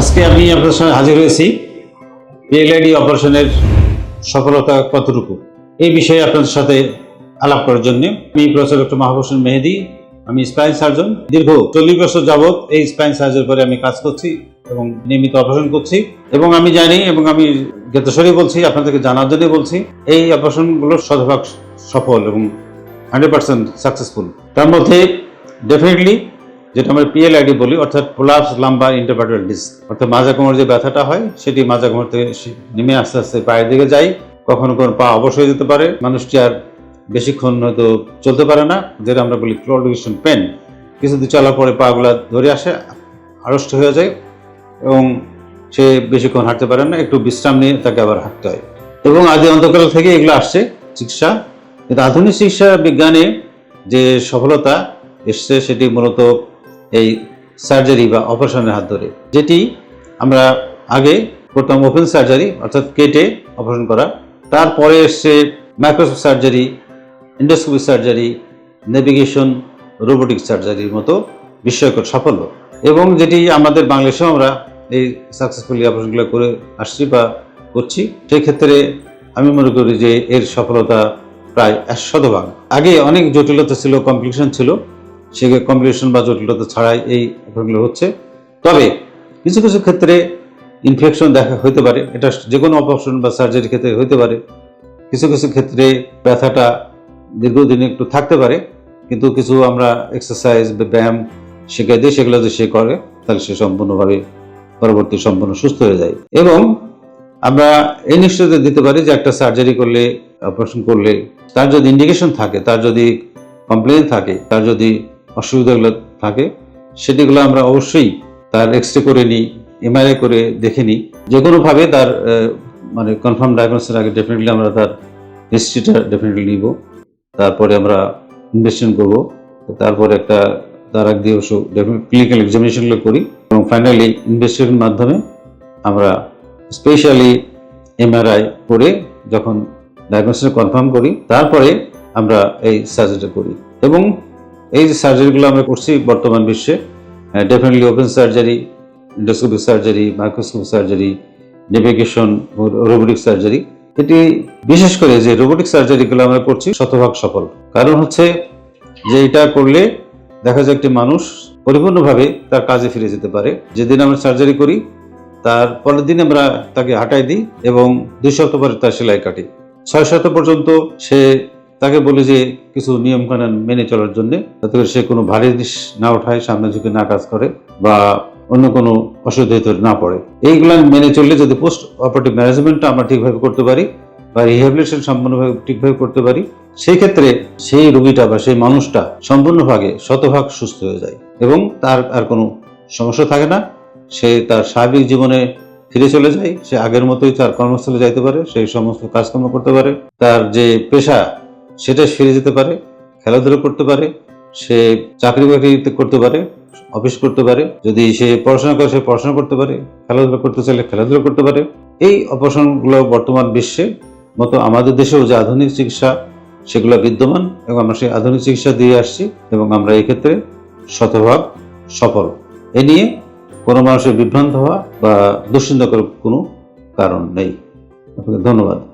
আজকে আমি আপনার সঙ্গে হাজির হয়েছি। পিএলআইডি অপারেশনের সফলতা কতটুকু? এই বিষয়ে আপনাদের সাথে আলাপ করার জন্য আমি প্রফেসর ডক্টর হোসেন মেহেদি, আমি স্পাইন সার্জন দীর্ঘ চল্লিশ বছর যাবৎ এই স্পাইন সার্জারি পরে আমি কাজ করছি এবং নিয়মিত অপারেশন করছি। এবং আমি জানি এবং আমি জ্ঞাতসরি বলছি, আপনাদেরকে জানার জন্য বলছি, এই অপারেশনগুলো শতভাগ সফল এবং হান্ড্রেড পার্সেন্ট সাকসেসফুল তার মধ্যে ডেফিনেটলি যেটা আমরা পিএলআইডি বলি, অর্থাৎ প্রোলাপস লাম্বা ইন্টারপ্যাটাল ডিস্ক অর্থাৎ মাজা কোমর যে ব্যথাটা হয়, সেটি মাজা কোমর থেকে নেমে আস্তে আস্তে পায়ের দিকে যায়। কখনো কখনো পা অবশ হয়ে যেতে পারে। মানুষটি আর বেশিক্ষণ হয়তো চলতে পারে না, যেটা আমরা বলি ক্লোডিকেশন পেন কিছুদিন চলার পরে পাগুলা ধরে আসে, আড়ষ্ট হয়ে যায় এবং সে বেশিক্ষণ হাঁটতে পারে না, একটু বিশ্রাম নিয়ে তাকে আবার হাঁটতে হয়। এবং আদি অন্তকাল থেকে এগুলো আসছে, চিকিৎসা। কিন্তু আধুনিক চিকিৎসা বিজ্ঞানে যে সফলতা এসছে, সেটি মূলত এই সার্জারি বা অপারেশনের হাত ধরে, যেটি আমরা আগে করতাম ওপেন সার্জারি অর্থাৎ কেটে অপারেশন করা। তারপরে এসছে microscope surgery endoscopy surgery navigation robotic সার্জারির মতো বিস্ময়কর সাফল্য। এবং যেটি আমাদের বাংলাদেশেও আমরা এই সাকসেসফুলি অপারেশনগুলো করে আসছি বা করছি সেই ক্ষেত্রে আমি মনে করি যে এর সফলতা প্রায় একশো শতভাগ আগে অনেক জটিলতা ছিল কমপ্লিকেশন ছিল সে কমপ্লিকেশন বা জটিলতা ছাড়াই এই অপারেশনগুলো হচ্ছে। তবে কিছু কিছু ক্ষেত্রে ইনফেকশন দেখা হতে পারে, এটা যে কোনো অপারেশন বা সার্জারির ক্ষেত্রে হতে পারে। কিছু কিছু ক্ষেত্রে ব্যথাটা দীর্ঘদিন একটু থাকতে পারে, কিন্তু কিছু আমরা এক্সারসাইজ বা ব্যায়াম শিখিয়ে দিই, সেগুলো যদি সে করে, তাহলে সে সম্পূর্ণভাবে পরবর্তী সম্পূর্ণ সুস্থ হয়ে যায়। এবং আমরা এই নিশ্চয়তা দিতে পারি যে একটা সার্জারি করলে অপারেশন করলে, তার যদি ইন্ডিকেশন থাকে, তার যদি কমপ্লেন থাকে, তার যদি অসুবিধাগুলো থাকে, সেটিগুলো আমরা অবশ্যই তার এক্স রে করে নিই এমআরআই করে দেখে নিই। যে কোনোভাবে তার মানে কনফার্ম ডায়াগনোসিসের আগে ডেফিনেটলি আমরা তার হিস্ট্রিটা ডেফিনেটলি নিব। তারপরে আমরা ইনভেস্টিগেশন করব। তারপরে একটা তার আগ দিয়ে অবশ্য ক্লিনিক্যাল এক্সামিনেশনগুলো করি এবং ফাইনালি ইনভেস্টিগেশনের মাধ্যমে আমরা স্পেশালি এমআরআই করে যখন ডায়াগনোসিস কনফার্ম করি, তারপরে আমরা এই সার্জারিটা করি। এবং এই যে সার্জারিগুলো আমরা করছি বর্তমান বিশ্বে definitely open surgery endoscopic surgery microscopic surgery navigation robotic surgery এটি বিশেষ করে যে রোবোটিক সার্জারিগুলো আমরা করছি শতভাগ সফল। কারণ হচ্ছে যে এটা করলে দেখা যায় একটি মানুষ পরিপূর্ণভাবে তার কাজে ফিরে যেতে পারে। যেদিন আমরা সার্জারি করি, তার পরের দিন আমরা তাকে হাঁটাই দিই এবং দুই সপ্তাহ পরে তার সেলাই কাটি। ছয় সপ্তাহ পর্যন্ত সে তাকে বলি যে কিছু নিয়ম কানুন মেনে চলার জন্য, যাতে করে সে কোনো ভারী জিনিস না ওঠায়, সামনে ঝুঁকে না কাজ করে বা অন্য কোনো অসুবিধা ভিতরে না পড়ে। এইগুলো মেনে চললে যদি পোস্ট অপারেটিভ ম্যানেজমেন্টটা আমরা ঠিকভাবে করতে পারি বা রিহ্যাবিলিটেশন সম্পূর্ণভাবে ঠিকভাবে করতে পারি, সেই ক্ষেত্রে সেই রোগীটা বা সেই মানুষটা সম্পূর্ণভাবে শতভাগ সুস্থ হয়ে যায় এবং তার আর কোনো সমস্যা থাকে না। সে তার স্বাভাবিক জীবনে ফিরে চলে যায়, সে আগের মতোই তার কর্মস্থলে যাইতে পারে সেই সমস্ত কাজকর্ম করতে পারে। তার যে পেশা সেটা সেরে যেতে পারে, খেলাধুলা করতে পারে, সে চাকরি বাকরি করতে পারে, অফিস করতে পারে, যদি সে পড়াশোনা করে, সে পড়াশোনা করতে পারে, খেলাধুলা করতে চাইলে খেলাধুলা করতে পারে। এই অপারেশনগুলো বর্তমান বিশ্বে মতো আমাদের দেশেও যে আধুনিক চিকিৎসা, সেগুলো বিদ্যমান এবং আমরা সেই আধুনিক চিকিৎসা দিয়ে আসছি এবং আমরা এক্ষেত্রে ক্ষেত্রে শতভাগ সফল। এ নিয়ে কোনো মানুষের বিভ্রান্ত হওয়া বা দুশ্চিন্তা করার কোনো কারণ নেই। আপনাকে ধন্যবাদ।